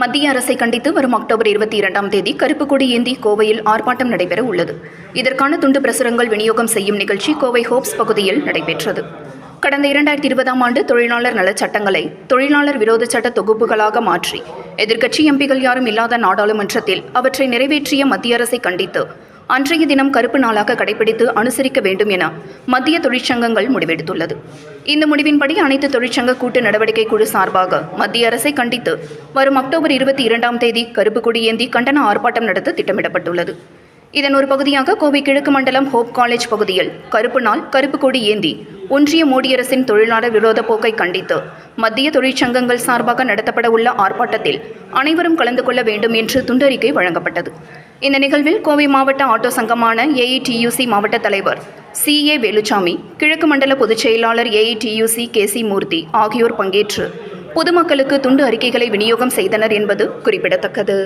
மத்திய அரசை கண்டித்து வரும் அக்டோபர் இருபத்தி இரண்டாம் தேதி கருப்பு கொடி ஏந்தி கோவையில் ஆர்ப்பாட்டம் நடைபெற உள்ளது. இதற்கான துண்டு பிரசுரங்கள் விநியோகம் செய்யும் நிகழ்ச்சி கோவை ஹோப்ஸ் பகுதியில் நடைபெற்றது. கடந்த இரண்டாயிரத்தி இருபதாம் ஆண்டு தொழிலாளர் நலச் சட்டங்களை தொழிலாளர் விரோத சட்ட தொகுப்புகளாக மாற்றி எதிர்க்கட்சி எம்பிகள் யாரும் இல்லாத நாடாளுமன்றத்தில் அவற்றை நிறைவேற்றிய மத்திய அரசை கண்டித்து அன்றைய தினம் கருப்பு நாளாக கடைபிடித்து அனுசரிக்க வேண்டும் என மத்திய தொழிற்சங்கங்கள் முடிவெடுத்துள்ளது. இந்த முடிவின்படி அனைத்து தொழிற்சங்க கூட்டு நடவடிக்கை குழு சார்பாக மத்திய அரசை கண்டித்து வரும் அக்டோபர் இருபத்தி இரண்டாம் தேதி கருப்பு கொடி ஏந்தி கண்டன ஆர்ப்பாட்டம் நடத்த திட்டமிடப்பட்டுள்ளது. இதன் ஒரு பகுதியாக கோவை கிழக்கு மண்டலம் ஹோப் காலேஜ் பகுதியில் கருப்பு நாள் கருப்பு கொடி ஏந்தி ஒன்றிய மோடி அரசின் தொழிலாளர் விரோத போக்கை கண்டித்து மத்திய தொழிற்சங்கங்கள் சார்பாக நடத்தப்பட உள்ள ஆர்ப்பாட்டத்தில் அனைவரும் கலந்து கொள்ள வேண்டும் என்று துண்டறிக்கை வழங்கப்பட்டது. இந்த நிகழ்வில் கோவை மாவட்ட ஆட்டோ சங்கமான ஏஐடியூசி மாவட்ட தலைவர் சி ஏ வேலுச்சாமி கிழக்கு மண்டல பொதுச் செயலாளர் ஏஐடியூசி கே சி மூர்த்தி ஆகியோர் பங்கேற்று பொதுமக்களுக்கு துண்டு அறிக்கைகளை விநியோகம் செய்தனர் என்பது குறிப்பிடத்தக்கது.